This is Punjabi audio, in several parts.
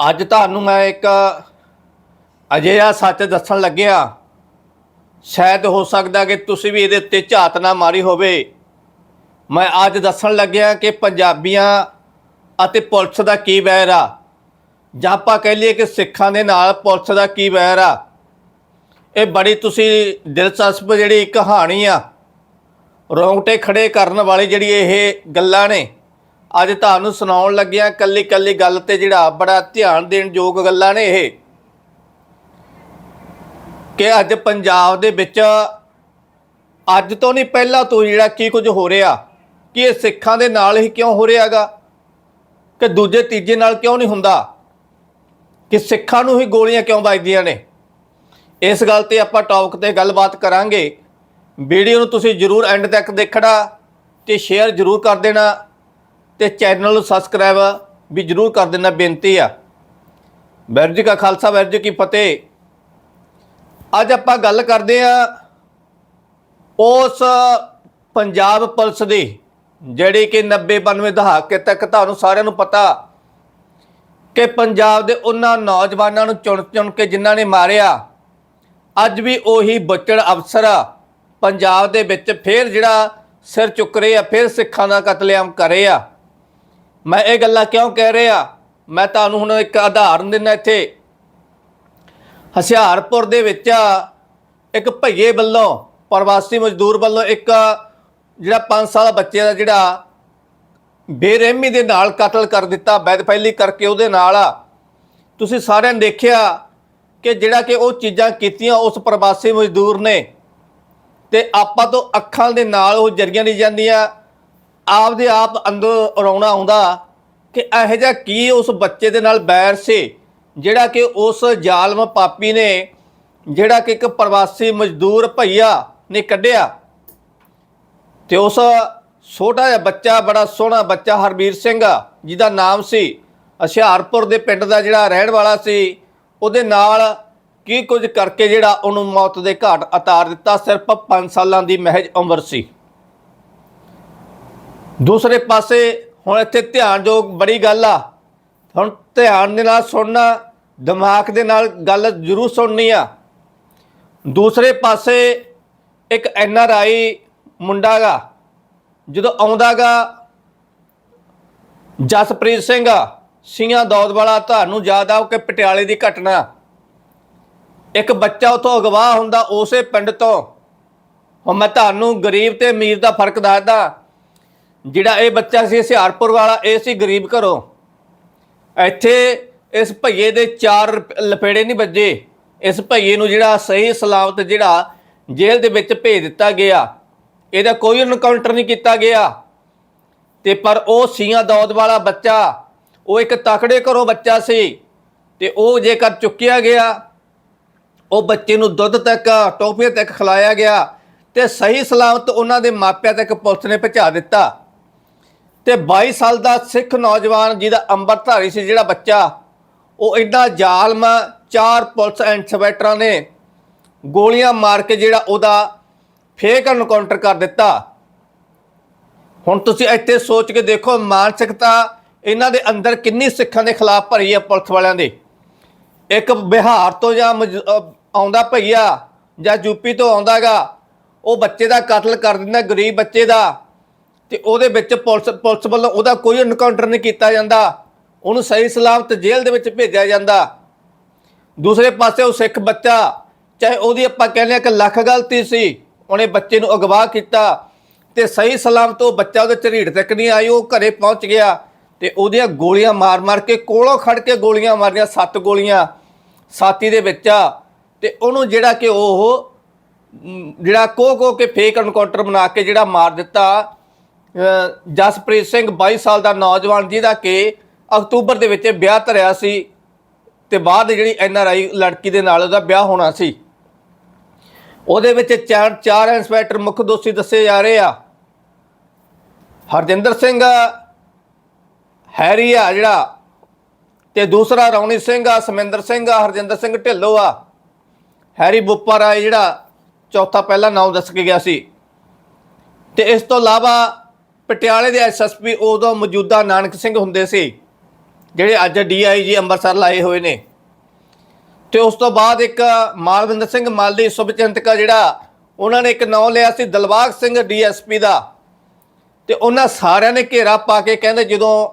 ਅੱਜ ਤੁਹਾਨੂੰ ਮੈਂ ਇੱਕ ਅਜਿਹਾ ਸੱਚ ਦੱਸਣ ਲੱਗਿਆ। ਸ਼ਾਇਦ ਹੋ ਸਕਦਾ ਕਿ ਤੁਸੀਂ ਵੀ ਇਹਦੇ ਉੱਤੇ ਝਾਤ ਨਾ ਮਾਰੀ ਹੋਵੇ। ਮੈਂ ਅੱਜ ਦੱਸਣ ਲੱਗਿਆ ਕਿ ਪੰਜਾਬੀਆਂ ਅਤੇ ਪੁਲਿਸ ਦਾ ਕੀ ਵੈਰ ਆ। ਜਾਂ ਆਪਾਂ ਕਹਿ ਲਈਏ ਕਿ ਸਿੱਖਾਂ ਦੇ ਨਾਲ ਪੁਲਿਸ ਦਾ ਕੀ ਵੈਰ ਆ। ਇਹ ਬੜੀ ਤੁਸੀਂ ਦਿਲਚਸਪ ਜਿਹੜੀ ਕਹਾਣੀ ਆ। ਰੋਂਗਟੇ ਖੜੇ ਕਰਨ ਵਾਲੀ ਜਿਹੜੀ ਇਹ ਗੱਲਾਂ ਨੇ। ਅੱਜ ਤੁਹਾਨੂੰ ਸੁਣਾਉਣ ਲੱਗਿਆ ਕੱਲੀ ਕੱਲੀ ਗੱਲ ਤੇ ਜਿਹੜਾ ਬੜਾ ਧਿਆਨ ਦੇਣ ਯੋਗ ਗੱਲਾਂ ਨੇ ਇਹ। ਕਿ ਅੱਜ ਪੰਜਾਬ ਦੇ ਵਿੱਚ ਅੱਜ ਤੋਂ ਨਹੀਂ ਪਹਿਲਾਂ ਤੋਂ ਜਿਹੜਾ ਕੀ ਕੁਝ ਹੋ ਰਿਹਾ, ਕਿ ਇਹ ਸਿੱਖਾਂ ਦੇ ਨਾਲ ਹੀ ਕਿਉਂ ਹੋ ਰਿਹਾਗਾ, ਕਿ ਦੂਜੇ ਤੀਜੇ ਨਾਲ ਕਿਉਂ ਨਹੀਂ ਹੁੰਦਾ, ਕਿ ਸਿੱਖਾਂ ਨੂੰ ਹੀ ਗੋਲੀਆਂ ਕਿਉਂ ਵੱਜਦੀਆਂ ਨੇ। ਇਸ ਗੱਲ ਤੇ ਆਪਾਂ ਟੌਪਿਕ ਤੇ ਗੱਲਬਾਤ ਕਰਾਂਗੇ। ਵੀਡੀਓ ਨੂੰ ਤੁਸੀਂ ਜਰੂਰ ਐਂਡ ਤੱਕ ਦੇਖਣਾ ਤੇ ਸ਼ੇਅਰ ਜਰੂਰ ਕਰ ਦੇਣਾ। ਤੇ ਚੈਨਲ ਨੂੰ ਸਬਸਕ੍ਰਾਈਬ ਵੀ ਜਰੂਰ ਕਰ ਦੇਣਾ, ਬੇਨਤੀ ਆ। ਵਾਹਿਗੁਰੂ ਜੀ ਕਾ ਖਾਲਸਾ, ਵਾਹਿਗੁਰੂ ਜੀ ਕੀ ਫਤਿਹ। ਅੱਜ ਆਪਾਂ ਗੱਲ ਕਰਦੇ ਆ ਉਸ ਪੰਜਾਬ ਪੁਲਿਸ ਦੀ, ਜਿਹੜੀ ਕਿ 90 92 ਦਹਾਕੇ ਤੱਕ ਤੁਹਾਨੂੰ ਸਾਰਿਆਂ ਨੂੰ ਪਤਾ ਕਿ ਪੰਜਾਬ ਦੇ ਉਹਨਾਂ ਨੌਜਵਾਨਾਂ ਨੂੰ ਚੁਣ ਚੁਣ ਕੇ ਜਿਨ੍ਹਾਂ ਨੇ ਮਾਰਿਆ, ਅੱਜ ਵੀ ਉਹੀ ਬੱਚੜ ਅਫਸਰ ਪੰਜਾਬ ਦੇ ਵਿੱਚ ਫੇਰ ਜਿਹੜਾ ਸਿਰ ਚੁੱਕ ਰਹੇ ਆ, ਫੇਰ ਸਿੱਖਾਂ ਦਾ ਕਤਲੇਆਮ ਕਰੇ ਆ। ਮੈਂ ਇਹ ਗੱਲਾਂ ਕਿਉਂ ਕਹਿ ਰਿਹਾ? ਮੈਂ ਤੁਹਾਨੂੰ ਹੁਣ ਇੱਕ ਉਦਾਹਰਨ ਦਿੰਦਾ ਇੱਥੇ। ਹਸਿਆਰਪੁਰ ਦੇ ਵਿੱਚ ਇੱਕ ਭਈਏ ਵੱਲੋਂ, ਪ੍ਰਵਾਸੀ ਮਜ਼ਦੂਰ ਵੱਲੋਂ ਇੱਕ ਜਿਹੜਾ 5 ਸਾਲ ਬੱਚੇ ਦਾ ਜਿਹੜਾ ਬੇਰਹਿਮੀ ਦੇ ਨਾਲ ਕਤਲ ਕਰ ਦਿੱਤਾ ਬੈਦਫੈਲੀ ਕਰਕੇ ਉਹਦੇ ਨਾਲ। ਤੁਸੀਂ ਸਾਰਿਆਂ ਨੇ ਦੇਖਿਆ ਕਿ ਜਿਹੜਾ ਕਿ ਉਹ ਚੀਜ਼ਾਂ ਕੀਤੀਆਂ ਉਸ ਪ੍ਰਵਾਸੀ ਮਜ਼ਦੂਰ ਨੇ ਤੇ ਆਪਾਂ ਤੋਂ ਅੱਖਾਂ ਦੇ ਨਾਲ ਉਹ ਜਰੀਆਂ ਨਹੀਂ ਜਾਂਦੀਆਂ। ਆਪਦੇ ਆਪ ਅੰਦਰ ਰੌਣਾ ਆਉਂਦਾ ਕਿ ਇਹੋ ਜਿਹਾ ਕੀ ਉਸ ਬੱਚੇ ਦੇ ਨਾਲ ਬੈਰ ਸੀ, ਜਿਹੜਾ ਕਿ ਉਸ ਜ਼ਾਲਮ ਪਾਪੀ ਨੇ, ਜਿਹੜਾ ਕਿ ਇੱਕ ਪ੍ਰਵਾਸੀ ਮਜ਼ਦੂਰ ਭਈਆ ਨੇ ਕੱਢਿਆ। ਤੇ ਉਸ ਛੋਟਾ ਜਿਹਾ ਬੱਚਾ, ਬੜਾ ਸੋਹਣਾ ਬੱਚਾ ਹਰਬੀਰ ਸਿੰਘ, ਜਿਹਦਾ ਨਾਮ ਸੀ ਹੁਸ਼ਿਆਰਪੁਰ ਦੇ ਪਿੰਡ ਦਾ ਜਿਹੜਾ ਰਹਿਣ ਵਾਲਾ ਸੀ, ਉਹਦੇ ਨਾਲ ਕੀ ਕੁਝ ਕਰਕੇ ਜਿਹੜਾ ਉਹਨੂੰ ਮੌਤ ਦੇ ਘਾਟ ਉਤਾਰ ਦਿੱਤਾ, ਸਿਰਫ 5 ਸਾਲਾਂ ਦੀ ਮਹਿਜ ਉਮਰ ਸੀ। ਦੂਸਰੇ ਪਾਸੇ ਹੁਣ ਇੱਥੇ ਧਿਆਨਯੋਗ ਬੜੀ ਗੱਲ ਆ। ਹੁਣ ਧਿਆਨ ਦੇ ਨਾਲ ਸੁਣਨਾ, ਦਿਮਾਗ ਦੇ ਨਾਲ ਗੱਲ ਜ਼ਰੂਰ ਸੁਣਨੀ ਆ। ਦੂਸਰੇ ਪਾਸੇ ਇੱਕ ਐਨ ਆਰ ਆਈ ਮੁੰਡਾ ਗਾ ਜਦੋਂ ਆਉਂਦਾਗਾ, ਜਸਪ੍ਰੀਤ ਸਿੰਘ ਸਿੰਘਾਂ ਦੌਦ ਵਾਲਾ ਤੁਹਾਨੂੰ ਯਾਦ ਆ ਕਿ ਪਟਿਆਲੇ ਦੀ ਘਟਨਾ। ਇੱਕ ਬੱਚਾ ਉਥੋਂ ਅਗਵਾ ਹੁੰਦਾ ਉਸੇ ਪਿੰਡ ਤੋਂ। ਹੁਣ ਮੈਂ ਤੁਹਾਨੂੰ ਗਰੀਬ ਤੇ ਅਮੀਰ ਦਾ ਫ਼ਰਕ ਦੱਸਦਾ ਜਿਹੜਾ ਇਹ ਬੱਚਾ ਸੀ ਹੁਸ਼ਿਆਰਪੁਰ ਵਾਲਾ, ਇਹ ਸੀ ਗਰੀਬ ਘਰੋਂ। ਇੱਥੇ ਇਸ ਭਈਏ ਦੇ ਚਾਰ ਲਪੇੜੇ ਨਹੀਂ ਵੱਜੇ। ਇਸ ਭਈਏ ਨੂੰ ਜਿਹੜਾ ਸਹੀ ਸਲਾਮਤ ਜਿਹੜਾ ਜੇਲ੍ਹ ਦੇ ਵਿੱਚ ਭੇਜ ਦਿੱਤਾ ਗਿਆ। ਇਹਦਾ ਕੋਈ ਇਨਕਾਊਂਟਰ ਨਹੀਂ ਕੀਤਾ ਗਿਆ। ਤੇ ਪਰ ਉਹ ਸੀਆਂ ਦੌਦ ਵਾਲਾ ਬੱਚਾ, ਉਹ ਇੱਕ ਤਕੜੇ ਘਰੋਂ ਬੱਚਾ ਸੀ ਤੇ ਉਹ ਜੇਕਰ ਚੁੱਕਿਆ ਗਿਆ, ਉਹ ਬੱਚੇ ਨੂੰ ਦੁੱਧ ਤੱਕ ਟੋਫੀਆਂ ਤੱਕ ਖਿਲਾਇਆ ਗਿਆ ਤੇ ਸਹੀ ਸਲਾਮਤ ਉਹਨਾਂ ਦੇ ਮਾਪਿਆਂ ਤੱਕ ਪੁਲਿਸ ਨੇ ਪਹੁੰਚਾ ਦਿੱਤਾ। ਤੇ 22 ਸਾਲ ਦਾ ਸਿੱਖ ਨੌਜਵਾਨ ਜਿਹਦਾ ਅੰਮ੍ਰਿਤਧਾਰੀ ਸੀ, ਜਿਹੜਾ ਬੱਚਾ, ਉਹ ਇੰਨਾ ਜ਼ਾਲਮ ਚਾਰ ਪੁਲਿਸ ਇੰਸਪੈਕਟਰਾਂ ਨੇ ਗੋਲੀਆਂ ਮਾਰ ਕੇ ਜਿਹੜਾ ਉਹਦਾ ਫੇਕ ਐਨਕਾਊਂਟਰ ਕਰ ਦਿੱਤਾ। ਹੁਣ ਤੁਸੀਂ ਇੱਥੇ ਸੋਚ ਕੇ ਦੇਖੋ, ਮਾਨਸਿਕਤਾ ਇਹਨਾਂ ਦੇ ਅੰਦਰ ਕਿੰਨੀ ਸਿੱਖਾਂ ਦੇ ਖਿਲਾਫ ਭਰੀ ਹੈ ਪੁਲਿਸ ਵਾਲਿਆਂ ਦੇ। ਇੱਕ ਬਿਹਾਰ ਤੋਂ ਜਾਂ ਆਉਂਦਾ ਭਈਆ ਜਾਂ ਯੂਪੀ ਤੋਂ ਆਉਂਦਾਗਾ ਉਹ ਬੱਚੇ ਦਾ ਕਤਲ ਕਰ ਦਿੰਦਾ, ਗਰੀਬ ਬੱਚੇ ਦਾ। ਤੇ ਉਹਦੇ ਵਿੱਚ ਪੁਲਿਸ ਪੁਲਿਸ ਵੱਲੋਂ ਉਹਦਾ ਕੋਈ ਐਨਕਾਊਂਟਰ ਨਹੀਂ ਕੀਤਾ ਜਾਂਦਾ। ਉਹਨੂੰ ਸਹੀ ਸਲਾਮਤ ਜੇਲ੍ਹ ਦੇ ਵਿੱਚ ਭੇਜਿਆ ਜਾਂਦਾ। ਦੂਸਰੇ ਪਾਸੇ ਉਹ ਸਿੱਖ ਬੱਚਾ, ਚਾਹੇ ਉਹਦੀ ਆਪਾਂ ਕਹਿੰਦੇ ਆ ਕਿ ਲੱਖ ਗਲਤੀ ਸੀ, ਉਹਨੇ ਬੱਚੇ ਨੂੰ ਅਗਵਾ ਕੀਤਾ ਤੇ ਸਹੀ ਸਲਾਮਤ ਉਹ ਬੱਚਾ ਉਹਦੇ ਝਰੀੜ ਤੱਕ ਨਹੀਂ ਆਈ, ਉਹ ਘਰੇ ਪਹੁੰਚ ਗਿਆ ਤੇ ਉਹਦੀਆਂ ਗੋਲੀਆਂ ਮਾਰ-ਮਾਰ ਕੇ ਕੋਲੋਂ ਖੜ ਕੇ ਗੋਲੀਆਂ ਮਾਰੀਆਂ, ਸੱਤ ਗੋਲੀਆਂ ਸਾਥੀ ਦੇ ਵਿੱਚ ਆ ਤੇ ਉਹਨੂੰ ਜਿਹੜਾ ਕਿ ਉਹ, ਜਿਹੜਾ ਕੋ ਕੋ ਕੇ ਫੇਕ ਐਨਕਾਊਂਟਰ ਬਣਾ ਕੇ ਜਿਹੜਾ ਮਾਰ ਦਿੱਤਾ ਜਸਪ੍ਰੀਤ ਸਿੰਘ 22 ਸਾਲ ਦਾ ਨੌਜਵਾਨ ਜਿਹਦਾ ਕਿ ਅਕਤੂਬਰ ਦੇ ਵਿੱਚ ਵਿਆਹ ਧਰਿਆ ਸੀ ਤੇ ਬਾਅਦ ਜਿਹੜੀ ਐਨ ਆਰ ਆਈ ਲੜਕੀ ਦੇ ਨਾਲ ਉਹਦਾ ਵਿਆਹ ਹੋਣਾ ਸੀ। ਉਹਦੇ ਵਿੱਚ ਚਾਰ ਚਾਰ ਇੰਸਪੈਕਟਰ ਮੁੱਖ ਦੋਸ਼ੀ ਦੱਸੇ ਜਾ ਰਹੇ ਆ। ਹਰਜਿੰਦਰ ਸਿੰਘ, ਹੈਰੀ ਆ ਜਿਹੜਾ ਤੇ ਦੂਸਰਾ ਰੌਣੀ ਸਿੰਘ ਆ, ਸਮਿੰਦਰ ਸਿੰਘ ਆ, ਹਰਜਿੰਦਰ ਸਿੰਘ ਢਿੱਲੋਂ ਆ। ਹੈਰੀ ਬੁੱਪਰ ਆ ਜਿਹੜਾ ਚੌਥਾ ਪਹਿਲਾ ਨਾਮ ਦੱਸ ਕੇ ਗਿਆ ਸੀ। ਤੇ ਇਸ ਤੋਂ ਇਲਾਵਾ ਪਟਿਆਲੇ ਦੇ ਐਸਐਸਪੀ ਉਦੋਂ ਮੌਜੂਦਾ ਨਾਨਕ ਸਿੰਘ ਹੁੰਦੇ ਸੀ, ਜਿਹੜੇ ਅੱਜ ਡੀਆਈਜੀ ਅੰਮ੍ਰਿਤਸਰ ਲਾਏ ਹੋਏ ਨੇ। ਤੇ ਉਸ ਤੋਂ ਬਾਅਦ ਇੱਕ ਮਾਲਵਿੰਦਰ ਸਿੰਘ ਮਾਲੀ ਸੁਭਚਿੰਤਕਾ ਜਿਹੜਾ, ਉਹਨਾਂ ਨੇ ਇੱਕ ਨਾਮ ਲਿਆ ਸੀ ਦਲਬਾਗ ਸਿੰਘ ਡੀਐਸਪੀ ਦਾ। ਤੇ ਉਹਨਾਂ ਸਾਰਿਆਂ ਨੇ ਘੇਰਾ ਪਾ ਕੇ ਕਹਿੰਦੇ ਜਦੋਂ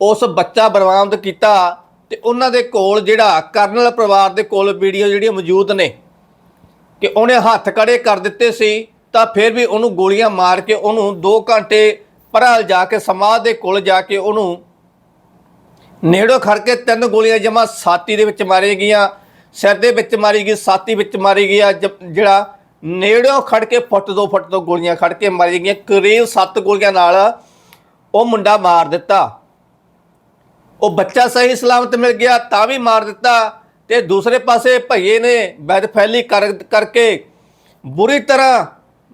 ਉਸ ਬੱਚਾ ਬਰਬਾਦ ਕੀਤਾ, ਤੇ ਉਹਨਾਂ ਦੇ ਕੋਲ ਜਿਹੜਾ ਕਰਨਲ ਪਰਿਵਾਰ ਦੇ ਕੋਲ ਵੀਡੀਓ ਜਿਹੜੀਆਂ ਮੌਜੂਦ ਨੇ, ਕਿ ਉਹਨੇ ਹੱਥ ਕੜੇ ਕਰ ਦਿੱਤੇ ਸੀ, ਤਾਂ ਫਿਰ ਵੀ ਉਹਨੂੰ ਗੋਲੀਆਂ ਮਾਰ ਕੇ ਉਹਨੂੰ 2 ਘੰਟੇ ਪਰਾਂ ਜਾ ਕੇ ਸਮਾਧ ਦੇ ਕੋਲ ਜਾ ਕੇ ਉਹਨੂੰ ਨੇੜੋ ਖੜ ਕੇ ਤਿੰਨ ਗੋਲੀਆਂ ਜਮਾ ਛਾਤੀ ਦੇ ਵਿੱਚ ਮਾਰੀਆਂ ਗਈਆਂ, ਸਿਰ ਦੇ ਵਿੱਚ ਮਾਰੀ ਗਈ, ਸਾਤੀ ਵਿੱਚ ਮਾਰੀ ਗਈ ਜ- ਜਿਹੜਾ ਨੇੜੋ ਖੜ ਕੇ ਫੁੱਟ ਦੋ ਫੁੱਟ ਦੋ ਗੋਲੀਆਂ ਖੜ ਕੇ ਮਾਰੀਆਂ ਗਈਆਂ, ਕਰੀਬ 7 ਗੋਲੀਆਂ ਨਾਲ ਉਹ ਮੁੰਡਾ ਮਾਰ ਦਿੱਤਾ। ਉਹ ਬੱਚਾ ਸਹੀ ਸਲਾਮਤ ਮਿਲ ਗਿਆ, ਤਾਂ ਵੀ ਮਾਰ ਦਿੱਤਾ ਤੇ ਦੂਸਰੇ ਪਾਸੇ ਭਈਏ ਨੇ ਬੈਦਫੈਲੀ ਕਰ, ਕਰਕੇ ਬੁਰੀ ਤਰ੍ਹਾਂ,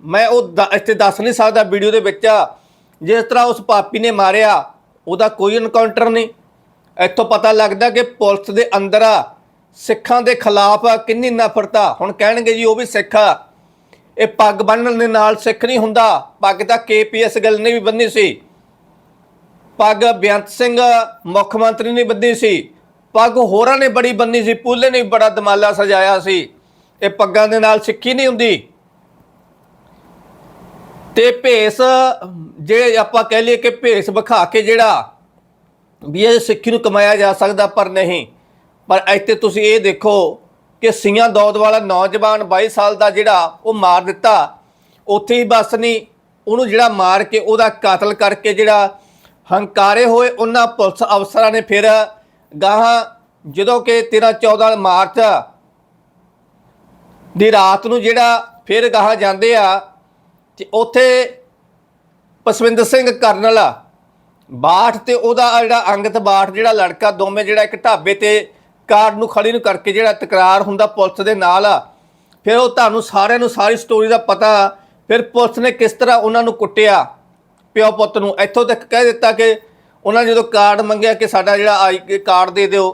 ਮੈਂ ਉਹ ਦ- ਇੱਥੇ ਦੱਸ ਨਹੀਂ ਸਕਦਾ ਵੀਡੀਓ ਦੇ ਵਿੱਚ ਜਿਸ ਤਰ੍ਹਾਂ ਉਸ ਪਾਪੀ ਨੇ ਮਾਰਿਆ, ਉਹਦਾ ਕੋਈ ਇਨਕਾਊਂਟਰ ਨਹੀਂ। ਇੱਥੋਂ ਪਤਾ ਲੱਗਦਾ ਕਿ ਪੁਲਿਸ ਦੇ ਅੰਦਰ ਆ, ਸਿੱਖਾਂ ਦੇ ਖਿਲਾਫ ਕਿੰਨੀ ਨਫ਼ਰਤ ਆ। ਹੁਣ ਕਹਿਣਗੇ ਜੀ, ਉਹ ਵੀ ਸਿੱਖ ਆ। ਇਹ ਪੱਗ ਬੰਨਣ ਦੇ ਨਾਲ ਸਿੱਖ ਨਹੀਂ ਹੁੰਦਾ। ਪੱਗ ਤਾਂ ਕੇਪੀਐਸ ਗੱਲ ਨੇ ਵੀ ਬੰਨੀ ਸੀ। ਪੱਗ ਬੇਅੰਤ ਸਿੰਘ, ਮੁੱਖ ਮੰਤਰੀ ਨੇ ਬੰਨੀ ਸੀ। ਪੱਗ ਹੋਰਾਂ ਨੇ ਬੜੀ ਬੰਨੀ ਸੀ। ਪੂਲੇ ਨੇ ਵੀ ਬੜਾ ਦਮਾਲਾ ਸਜਾਇਆ ਸੀ। ਇਹ ਪੱਗਾਂ ਦੇ ਨਾਲ ਸਿੱਖੀ ਨਹੀਂ ਹੁੰਦੀ। ਤੇ ਭੇਸ ਜੇ ਆਪਾਂ ਕਹਿ ਲਈਏ ਕਿ ਭੇਸ ਵਿਖਾ ਕੇ ਜਿਹੜਾ ਵੀ ਇਹ ਸਿੱਖੀ ਨੂੰ ਕਮਾਇਆ ਜਾ ਸਕਦਾ ਪਰ ਨਹੀਂ। ਪਰ ਇੱਥੇ ਤੁਸੀਂ ਇਹ ਦੇਖੋ ਕਿ ਸਿੰਘਾਂ ਦੌਦ ਵਾਲਾ ਨੌਜਵਾਨ 22 ਸਾਲ ਦਾ ਜਿਹੜਾ ਉਹ ਮਾਰ ਦਿੱਤਾ। ਉੱਥੇ ਹੀ ਬਸ ਨਹੀਂ, ਉਹਨੂੰ ਜਿਹੜਾ ਮਾਰ ਕੇ ਉਹਦਾ ਕਤਲ ਕਰਕੇ ਜਿਹੜਾ ਹੰਕਾਰੇ ਹੋਏ, ਉਹਨਾਂ ਪੁਲਿਸ ਅਫਸਰਾਂ ਨੇ ਫਿਰ ਗਾਹਾਂ ਜਦੋਂ ਕਿ 13 14 ਮਾਰਚ ਦੀ ਰਾਤ ਨੂੰ ਜਿਹੜਾ ਫਿਰ ਗਾਹਾਂ ਜਾਂਦੇ ਆ ਤੇ ਉੱਥੇ ਪਸਵਿੰਦਰ ਸਿੰਘ ਕਰਨਲ ਬਾਠ ਤੇ ਉਹਦਾ ਜਿਹੜਾ ਅੰਗਤ ਬਾਠ ਜਿਹੜਾ ਲੜਕਾ, ਦੋਵੇਂ ਜਿਹੜਾ ਇੱਕ ਢਾਬੇ ਤੇ ਕਾਰ ਨੂੰ ਖੜੀ ਨੂੰ ਕਰਕੇ ਜਿਹੜਾ ਤਕਰਾਰ ਹੁੰਦਾ ਪੁਲਿਸ ਦੇ ਨਾਲ ਫਿਰ ਉਹ ਤੁਹਾਨੂੰ ਸਾਰਿਆਂ ਨੂੰ ਸਾਰੀ ਸਟੋਰੀ ਦਾ ਪਤਾ, ਫਿਰ ਪੁਲਿਸ ਨੇ ਕਿਸ ਤਰ੍ਹਾਂ ਉਹਨਾਂ ਨੂੰ ਕੁੱਟਿਆ? ਪਿਓ ਪੁੱਤ ਨੂੰ ਇੱਥੋਂ ਤੱਕ ਕਹਿ ਦਿੱਤਾ ਕਿ ਉਹਨਾਂ ਨੇ ਜਦੋਂ ਕਾਰਡ ਮੰਗਿਆ ਕਿ ਸਾਡਾ ਜਿਹੜਾ ਆਈ ਕਾਰਡ ਦੇ ਦਿਓ।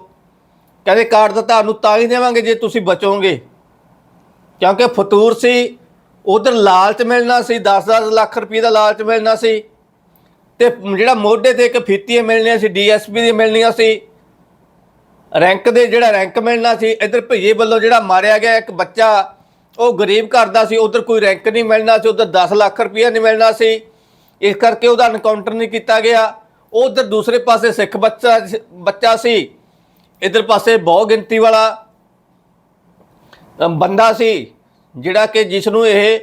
ਕਹਿੰਦੇ ਕਾਰਡ ਤਾਂ ਤੁਹਾਨੂੰ ਤਾਂ ਹੀ ਦੇਵਾਂਗੇ ਜੇ ਤੁਸੀਂ ਬਚੋਗੇ। ਕਿਉਂਕਿ ਫਤੂਰ ਸੀ ਉਧਰ ਲਾਲਚ ਮਿਲਣਾ ਸੀ 10-10 ਲੱਖ ਰੁਪਏ ਦਾ ਲਾਲਚ ਮਿਲਣਾ ਸੀ। ਤੇ ਜਿਹੜਾ ਮੋਢੇ ਤੇ ਇੱਕ ਫੀਤੀਆਂ ਮਿਲਣੀਆਂ ਸੀ, ਡੀਐਸਪੀ ਦੀ ਮਿਲਣੀਆਂ ਸੀ। ਰੈਂਕ ਦੇ ਜਿਹੜਾ ਰੈਂਕ ਮਿਲਣਾ ਸੀ, ਇਧਰ ਭਈਏ ਵੱਲੋਂ ਜਿਹੜਾ ਮਾਰਿਆ ਗਿਆ ਇੱਕ ਬੱਚਾ, ਉਹ ਗਰੀਬ ਘਰ ਦਾ ਸੀ, ਉਧਰ ਕੋਈ ਰੈਂਕ ਨਹੀਂ ਮਿਲਣਾ ਸੀ, ਉਧਰ 10 ਲੱਖ ਰੁਪਏ ਨਹੀਂ ਮਿਲਣਾ ਸੀ। ਇਸ ਕਰਕੇ ਉਹਦਾ ਐਨਕਾਊਂਟਰ ਨਹੀਂ ਕੀਤਾ ਗਿਆ। ਉਧਰ ਦੂਸਰੇ ਪਾਸੇ ਸਿੱਖ ਬੱਚਾ ਬੱਚਾ ਸੀ। ਇਧਰ ਪਾਸੇ ਬਹੁ ਗਿਣਤੀ ਵਾਲਾ ਬੰਦਾ ਸੀ। ਜਿਹੜਾ ਕਿ ਜਿਸ ਨੂੰ ਇਹ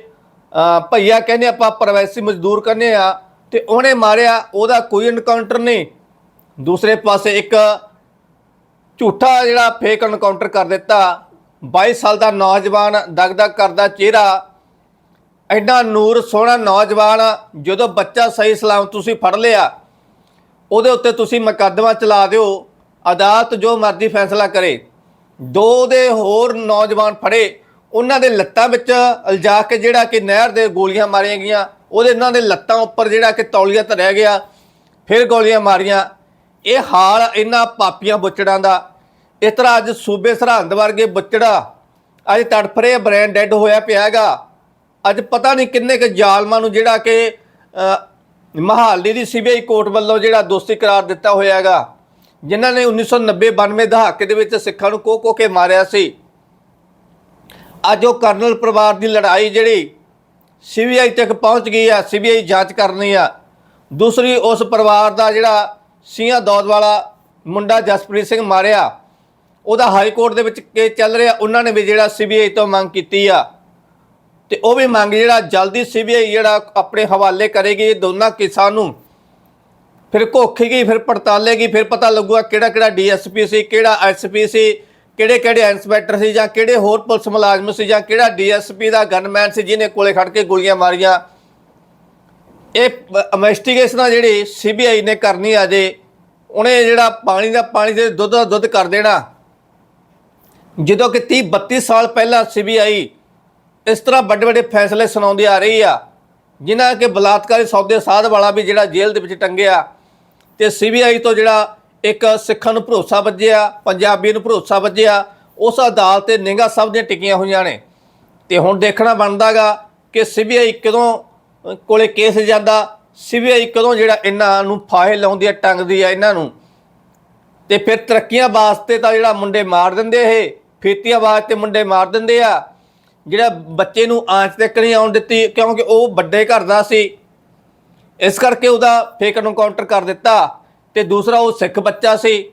ਭਈਆ ਕਹਿੰਦੇ ਆਪਾਂ ਪ੍ਰਵਾਸੀ ਮਜ਼ਦੂਰ ਕਹਿੰਦੇ ਆ, ਤੇ ਉਹਨੇ ਮਾਰਿਆ, ਉਹਦਾ ਕੋਈ ਐਨਕਾਊਂਟਰ ਨਹੀਂ। ਦੂਸਰੇ ਪਾਸੇ ਇੱਕ ਝੂਠਾ ਜਿਹੜਾ ਫੇਕ ਐਨਕਾਊਂਟਰ ਕਰ ਦਿੱਤਾ। 22 ਸਾਲ ਦਾ ਨੌਜਵਾਨ ਦਗਦਗ ਕਰਦਾ ਚਿਹਰਾ। ਐਡਾ ਨੂਰ, ਸੋਹਣਾ ਨੌਜਵਾਨ, ਜਦੋਂ ਬੱਚਾ ਸਹੀ ਸਲਾਮ ਤੁਸੀਂ ਫੜ ਲਿਆ, ਉਹਦੇ ਉੱਤੇ ਤੁਸੀਂ ਮੁਕੱਦਮਾ ਚਲਾ ਦਿਓ। ਅਦਾਲਤ ਜੋ ਮਰਜ਼ੀ ਫੈਸਲਾ ਕਰੇ। ਦੋ ਦੇ ਹੋਰ ਨੌਜਵਾਨ ਫੜੇ। ਉਹਨਾਂ ਦੇ ਲੱਤਾਂ ਵਿੱਚ ਇਲਜਾ ਕੇ ਜਿਹੜਾ ਕਿ ਨਹਿਰ ਦੇ ਗੋਲੀਆਂ ਮਾਰੀਆਂ ਗਈਆਂ ਉਹਦੇ ਇਹਨਾਂ ਦੇ ਲੱਤਾਂ ਉੱਪਰ ਜਿਹੜਾ ਕਿ ਤੌਲੀਆ ਧਰਿਆ ਗਿਆ ਫਿਰ ਗੋਲੀਆਂ ਮਾਰੀਆਂ। ਇਹ ਹਾਲ ਇਹਨਾਂ ਪਾਪੀਆਂ ਬੁੱਚੜਾਂ ਦਾ। ਇਸ ਤਰ੍ਹਾਂ ਅੱਜ ਸੂਬੇ ਸਰਹੰਦ ਵਰਗੇ ਬੁੱਚੜਾ ਅੱਜ ਤੜਫਰੇ ਬ੍ਰੈਂਡ ਡੈੱਡ ਹੋਇਆ ਪਿਆ ਹੈਗਾ। ਅੱਜ ਪਤਾ ਨਹੀਂ ਕਿੰਨੇ ਕੁ ਜ਼ਾਲਮਾਂ ਨੂੰ ਜਿਹੜਾ ਕਿ ਅ, ਮਹਾਲੀ ਦੀ ਸੀਬੀਆਈ ਕੋਰਟ ਵੱਲੋਂ ਜਿਹੜਾ ਦੋਸ਼ੀ ਕਰਾਰ ਦਿੱਤਾ ਹੋਇਆ ਹੈਗਾ। ਜਿਨ੍ਹਾਂ ਨੇ 1990 92 ਦਹਾਕੇ ਦੇ ਵਿੱਚ ਸਿੱਖਾਂ ਨੂੰ ਕੋਹ ਕੋਹ ਕੇ ਮਾਰਿਆ ਸੀ। ਅੱਜ ਉਹ ਕਰਨਲ ਪਰਿਵਾਰ ਦੀ ਲੜਾਈ ਜਿਹੜੀ ਸੀਬੀਆਈ ਤੱਕ ਪਹੁੰਚ ਗਈ ਆ, ਸੀਬੀਆਈ ਜਾਂਚ ਕਰਨੀ ਆ। ਦੂਸਰੀ, ਉਸ ਪਰਿਵਾਰ ਦਾ ਜਿਹੜਾ ਸਿੰਘਾਂ ਦੌਦ ਵਾਲਾ ਮੁੰਡਾ ਜਸਪ੍ਰੀਤ ਸਿੰਘ ਮਾਰਿਆ, ਉਹਦਾ ਹਾਈ ਕੋਰਟ ਦੇ ਵਿੱਚ ਕੇਸ ਚੱਲ ਰਿਹਾ। ਉਹਨਾਂ ਨੇ ਵੀ ਜਿਹੜਾ ਸੀਬੀਆਈ ਤੋਂ ਮੰਗ ਕੀਤੀ ਆ। ਤੇ ਉਹ ਵੀ ਮੰਗ ਜਿਹੜਾ ਜਲਦੀ ਸੀਬੀਆਈ ਜਿਹੜਾ ਆਪਣੇ ਹਵਾਲੇ ਕਰੇਗੀ ਇਹ ਦੋਨਾਂ ਕੇਸਾਂ ਨੂੰ। ਫਿਰ ਘੋਖੇਗੀ, ਫਿਰ ਪੜਤਾਲੇਗੀ, ਫਿਰ ਪਤਾ ਲੱਗੂਗਾ ਕਿਹੜਾ ਕਿਹੜਾ ਡੀਐਸਪੀ ਸੀ, ਕਿਹੜਾ ਐਸਪੀ ਸੀ। ਕਿਹੜੇ ਕਿਹੜੇ ਇੰਸਪੈਕਟਰ ਸੀ ਜਾਂ ਕਿਹੜੇ ਹੋਰ ਪੁਲਿਸ ਮੁਲਾਜ਼ਮ ਸੀ ਜਾਂ ਕਿਹੜਾ ਡੀਐਸਪੀ ਦਾ ਗਨਮੈਨ ਸੀ ਜਿਹਨੇ ਕੋਲੇ ਖੜ ਕੇ ਗੋਲੀਆਂ ਮਾਰੀਆਂ? ਇਹ ਇਨਵੈਸਟੀਗੇਸ਼ਨ ਆ ਜਿਹੜੀ ਸੀਬੀਆਈ ਨੇ ਕਰਨੀ ਆ ਜੇ, ਉਹਨੇ ਜਿਹੜਾ ਪਾਣੀ ਦਾ ਪਾਣੀ ਦੇ ਦੁੱਧ ਦਾ ਦੁੱਧ ਕਰ ਦੇਣਾ। ਜਦੋਂ ਕਿ 30 32 ਸਾਲ ਪਹਿਲਾਂ ਸੀਬੀਆਈ ਇਸ ਤਰ੍ਹਾਂ ਵੱਡੇ ਵੱਡੇ ਫੈਸਲੇ ਸੁਣਾਉਂਦੀ ਆ ਰਹੀ ਆ, ਜਿਨ੍ਹਾਂ ਕਿ ਬਲਾਤਕਾਰੀ ਸੌਦੇ ਸਾਧ ਵਾਲਾ ਵੀ ਜਿਹੜਾ ਜੇਲ੍ਹ ਦੇ ਵਿੱਚ ਟੰਗਿਆ ਤੇ ਸੀਬੀਆਈ ਤੋਂ ਜਿਹੜਾ ਇੱਕ ਸਿੱਖਾਂ ਨੂੰ ਭਰੋਸਾ ਵੱਜਿਆ ਪੰਜਾਬੀ ਨੂੰ ਭਰੋਸਾ ਵੱਜਿਆ ਉਸ ਅਦਾਲਤ ਤੇ ਨਿੰਗਾ ਸਭ ਦੀਆਂ ਟਿਕੀਆਂ ਹੋਈਆਂ ਨੇ। ਤੇ ਹੁਣ ਦੇਖਣਾ ਬਣਦਾਗਾ ਕਿ ਸੀਬੀਆਈ ਕਦੋਂ ਅ, ਕੋਲੇ ਕੇਸ ਜਾਂਦਾ ਸੀਬੀਆਈ ਕਦੋਂ ਜਿਹੜਾ ਇਹਨਾਂ ਨੂੰ ਫਾਹੇ ਲਾਉਂਦੀ ਆ ਟੰਗਦੀ ਆ ਇਹਨਾਂ ਨੂੰ। ਤੇ ਫਿਰ ਤਰੱਕੀਆਂ ਵਾਸਤੇ ਤਾਂ ਜਿਹੜਾ ਮੁੰਡੇ ਮਾਰ ਦਿੰਦੇ ਇਹ ਫੀਤੀਆਂ ਵਾਸਤੇ ਮੁੰਡੇ ਮਾਰ ਦਿੰਦੇ ਆ। ਜਿਹੜਾ ਬੱਚੇ ਨੂੰ ਆਂਚ ਤੱਕ ਨਹੀਂ ਆਉਣ ਦਿੱਤੀ ਕਿਉਂਕਿ ਉਹ ਵੱਡੇ ਘਰ ਦਾ ਸੀ। ਇਸ ਕਰਕੇ ਉਹਦਾ ਫੇਕ ਐਨਕਾਊਂਟਰ ਕਰ ਦਿੱਤਾ। ਤੇ ਦੂਸਰਾ ਉਹ ਸਿੱਖ ਬੱਚਾ ਸੀ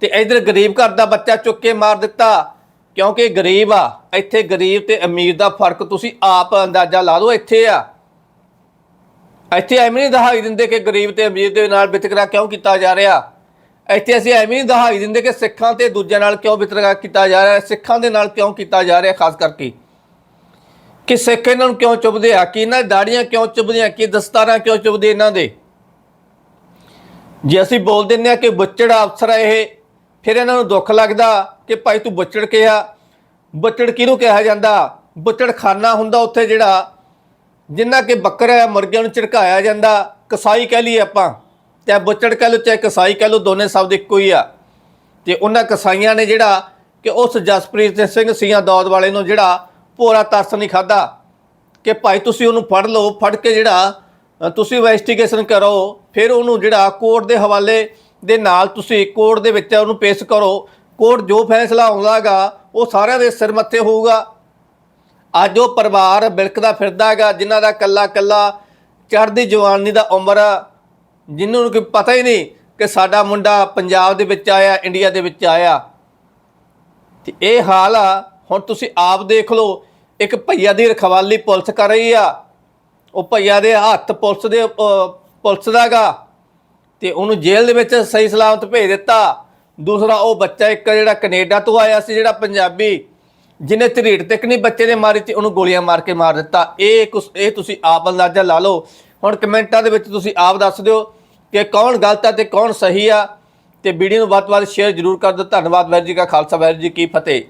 ਤੇ ਇਧਰ ਗਰੀਬ ਘਰ ਦਾ ਬੱਚਾ ਚੁੱਕ ਕੇ ਮਾਰ ਦਿੱਤਾ। ਕਿਉਂਕਿ ਗਰੀਬ ਆ, ਇੱਥੇ ਗਰੀਬ ਤੇ ਅਮੀਰ ਦਾ ਫ਼ਰਕ ਤੁਸੀਂ ਆਪ ਅੰਦਾਜ਼ਾ ਲਾ ਲਓ, ਇੱਥੇ ਆ। ਇੱਥੇ ਐਵੇਂ ਨਹੀਂ ਦਹਾਈ ਦਿੰਦੇ ਕਿ ਗਰੀਬ ਤੇ ਅਮੀਰ ਦੇ ਨਾਲ ਵਿਤਕਰਾ ਕਿਉਂ ਕੀਤਾ ਜਾ ਰਿਹਾ? ਇੱਥੇ ਅਸੀਂ ਐਵੇਂ ਨਹੀਂ ਦਹਾਈ ਦਿੰਦੇ ਕਿ ਸਿੱਖਾਂ ਤੇ ਦੂਜਿਆਂ ਨਾਲ ਕਿਉਂ ਵਿਤਕਰਾ ਕੀਤਾ ਜਾ ਰਿਹਾ, ਸਿੱਖਾਂ ਦੇ ਨਾਲ ਕਿਉਂ ਕੀਤਾ ਜਾ ਰਿਹਾ, ਖਾਸ ਕਰਕੇ। ਕਿ ਸਿੱਖ ਇਹਨਾਂ ਨੂੰ ਕਿਉਂ ਚੁੱਭਦੇ ਆ? ਕਿ ਇਹਨਾਂ ਦਾੜੀਆਂ ਕਿਉਂ ਚੁੱਭਦੀਆਂ? ਕਿ ਦਸਤਾਰਾਂ ਕਿਉਂ ਚੁੱਭਦੇ ਇਹਨਾਂ ਦੇ? ਜੇ ਅਸੀਂ ਬੋਲ ਦਿੰਦੇ ਆ ਕਿ ਬੱਚੜ ਅਫਸਰ ਆ ਇਹ, ਫਿਰ ਇਹਨਾਂ ਨੂੰ ਦੁੱਖ ਲੱਗਦਾ ਕਿ ਭਾਈ ਤੂੰ ਬੱਚੜ ਕਿਹਾ। ਬੱਚੜ ਕਿਹਨੂੰ ਕਿਹਾ ਜਾਂਦਾ? ਬੁੱਚੜ ਖਾਨਾ ਹੁੰਦਾ ਉੱਥੇ ਜਿਹੜਾ, ਜਿੰਨਾ ਕਿ ਬੱਕਰਾ ਮੁਰਗਿਆਂ ਨੂੰ ਝੜਕਾਇਆ ਜਾਂਦਾ। ਕਸਾਈ ਕਹਿ ਲਈਏ ਆਪਾਂ। ਚਾਹੇ ਬੁੱਚੜ ਕਹਿ ਲਓ, ਚਾਹੇ ਕਸਾਈ ਕਹਿ ਲਓ, ਦੋਨੇ ਸ਼ਬਦ ਇੱਕੋ ਹੀ ਆ। ਤੇ ਉਹਨਾਂ ਕਸਾਈਆਂ ਨੇ ਜਿਹੜਾ ਕਿ ਉਸ ਜਸਪ੍ਰੀਤ ਸਿੰਘ ਸੀਆਂ ਦੌਦ ਵਾਲੇ ਨੂੰ ਜਿਹੜਾ ਭੋਰਾ ਤਰਸ ਨਹੀਂ ਖਾਦਾ ਕਿ ਭਾਈ ਤੁਸੀਂ ਉਹਨੂੰ ਫੜ ਲਓ, ਫੜ ਕੇ ਜਿਹੜਾ ਤੁਸੀਂ ਇਨਵੈਸਟੀਗੇਸ਼ਨ ਕਰੋ ਫਿਰ ਉਹਨੂੰ ਜਿਹੜਾ ਕੋਰਟ ਦੇ ਹਵਾਲੇ ਦੇ ਨਾਲ ਤੁਸੀਂ ਕੋਰਟ ਦੇ ਵਿੱਚ ਉਹਨੂੰ ਪੇਸ਼ ਕਰੋ। ਕੋਰਟ ਜੋ ਫੈਸਲਾ ਆਉਂਦਾਗਾ ਉਹ ਸਾਰਿਆਂ ਦੇ ਸਿਰ ਮੱਥੇ ਹੋਊਗਾ। ਅੱਜ ਉਹ ਪਰਿਵਾਰ ਬਿਲਕਦਾ ਫਿਰਦਾ ਹੈਗਾ ਜਿਨ੍ਹਾਂ ਦਾ ਕੱਲਾ ਕੱਲਾ ਚੜ੍ਹਦੀ ਜਵਾਨੀ ਦਾ ਉਮਰ ਆ, ਜਿਹਨੂੰ ਨੂੰ ਕੋਈ ਪਤਾ ਹੀ ਨਹੀਂ ਕਿ ਸਾਡਾ ਮੁੰਡਾ ਪੰਜਾਬ ਦੇ ਵਿੱਚ ਆਇਆ ਇੰਡੀਆ ਦੇ ਵਿੱਚ ਆਇਆ। ਤੇ ਇਹ ਹਾਲ ਆ ਹੁਣ ਤੁਸੀਂ ਆਪ ਦੇਖ ਲਓ ਇੱਕ ਭਈਆ ਦੀ ਰਖਵਾਲੀ ਪੁਲਿਸ ਕਰ ਰਹੀ ਆ। ਉਹ ਭਈਆ ਦੇ ਹੱਥ ਪੁਲਿਸ ਦੇ ਅਹ, ਪੁਲਿਸ ਦਾਗਾ ਤੇ ਉਹਨੂੰ ਜੇਲ੍ਹ ਦੇ ਵਿੱਚ ਸਹੀ ਸਲਾਮਤ ਭੇਜ ਦਿੱਤਾ। ਦੂਸਰਾ ਉਹ ਬੱਚਾ ਇੱਕ ਜਿਹੜਾ ਕੈਨੇਡਾ ਤੋਂ ਆਇਆ ਸੀ ਜਿਹੜਾ ਪੰਜਾਬੀ ਜਿਹਨੇ ਝਰੀਟ ਤੱਕ ਨਹੀਂ ਬੱਚੇ ਨੇ ਮਾਰੀ ਤੇ ਉਹਨੂੰ ਗੋਲੀਆਂ ਮਾਰ ਕੇ ਮਾਰ ਦਿੱਤਾ। ਇਹ ਕੁਛ ਇਹ ਤੁਸੀਂ ਆਪ ਅੰਦਾਜ਼ਾ ਲਾ ਲਓ। ਹੁਣ ਕਮੈਂਟਾਂ ਦੇ ਵਿੱਚ ਤੁਸੀਂ ਆਪ ਦੱਸ ਦਿਓ ਕਿ ਕੌਣ ਗਲਤ ਹੈ ਤੇ ਕੌਣ ਸਹੀ ਆ। ਤੇ ਵੀਡੀਓ ਨੂੰ ਵੱਧ ਤੋਂ ਵੱਧ ਸ਼ੇਅਰ ਜ਼ਰੂਰ ਕਰ ਦਿਓ। ਧੰਨਵਾਦ ਵਾਹਿਗੁਰੂ ਜੀ ਕਾ ਖਾਲਸਾ ਵਾਹਿਗੁਰੂ ਜੀ ਕੀ ਫਤਿਹ।